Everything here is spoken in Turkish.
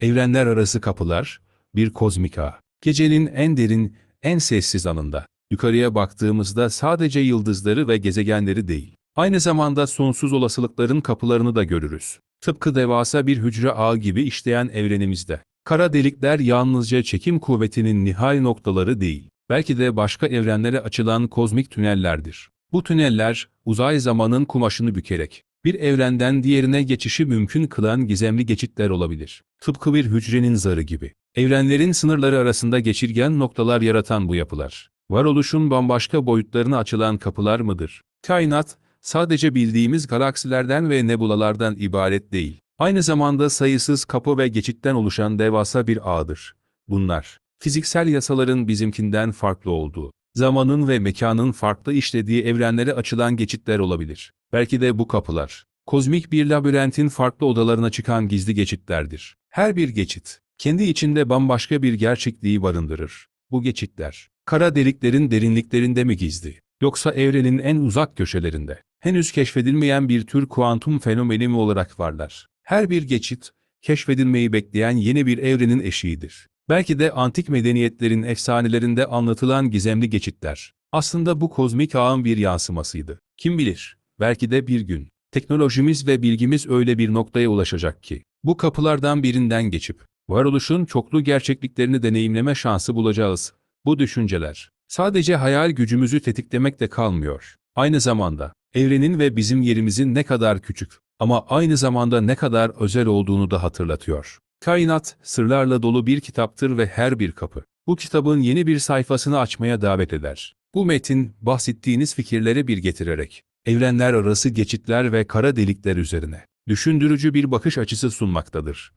Evrenler arası kapılar, bir kozmik ağ. Gecenin en derin, en sessiz anında. Yukarıya baktığımızda sadece yıldızları ve gezegenleri değil, aynı zamanda sonsuz olasılıkların kapılarını da görürüz. Tıpkı devasa bir hücre ağı gibi işleyen evrenimizde. Kara delikler yalnızca çekim kuvvetinin nihai noktaları değil, belki de başka evrenlere açılan kozmik tünellerdir. Bu tüneller, uzay zamanın kumaşını bükerek, bir evrenden diğerine geçişi mümkün kılan gizemli geçitler olabilir. Tıpkı bir hücrenin zarı gibi. Evrenlerin sınırları arasında geçirgen noktalar yaratan bu yapılar, varoluşun bambaşka boyutlarına açılan kapılar mıdır? Kainat, sadece bildiğimiz galaksilerden ve nebulalardan ibaret değil. Aynı zamanda sayısız kapı ve geçitten oluşan devasa bir ağdır. Bunlar, fiziksel yasaların bizimkinden farklı olduğu, zamanın ve mekanın farklı işlediği evrenlere açılan geçitler olabilir. Belki de bu kapılar, kozmik bir labirentin farklı odalarına çıkan gizli geçitlerdir. Her bir geçit, kendi içinde bambaşka bir gerçekliği barındırır. Bu geçitler, kara deliklerin derinliklerinde mi gizli, yoksa evrenin en uzak köşelerinde, henüz keşfedilmeyen bir tür kuantum fenomeni mi olarak varlar? Her bir geçit, keşfedilmeyi bekleyen yeni bir evrenin eşiğidir. Belki de antik medeniyetlerin efsanelerinde anlatılan gizemli geçitler, aslında bu kozmik ağın bir yansımasıydı. Kim bilir, belki de bir gün, teknolojimiz ve bilgimiz öyle bir noktaya ulaşacak ki, bu kapılardan birinden geçip, varoluşun çoklu gerçekliklerini deneyimleme şansı bulacağız. Bu düşünceler, sadece hayal gücümüzü tetiklemekle kalmıyor. Aynı zamanda, evrenin ve bizim yerimizin ne kadar küçük ama aynı zamanda ne kadar özel olduğunu da hatırlatıyor. Kainat, sırlarla dolu bir kitaptır ve her bir kapı, bu kitabın yeni bir sayfasını açmaya davet eder. Bu metin, bahsettiğiniz fikirleri bir getirerek, evrenler arası geçitler ve kara delikler üzerine, düşündürücü bir bakış açısı sunmaktadır.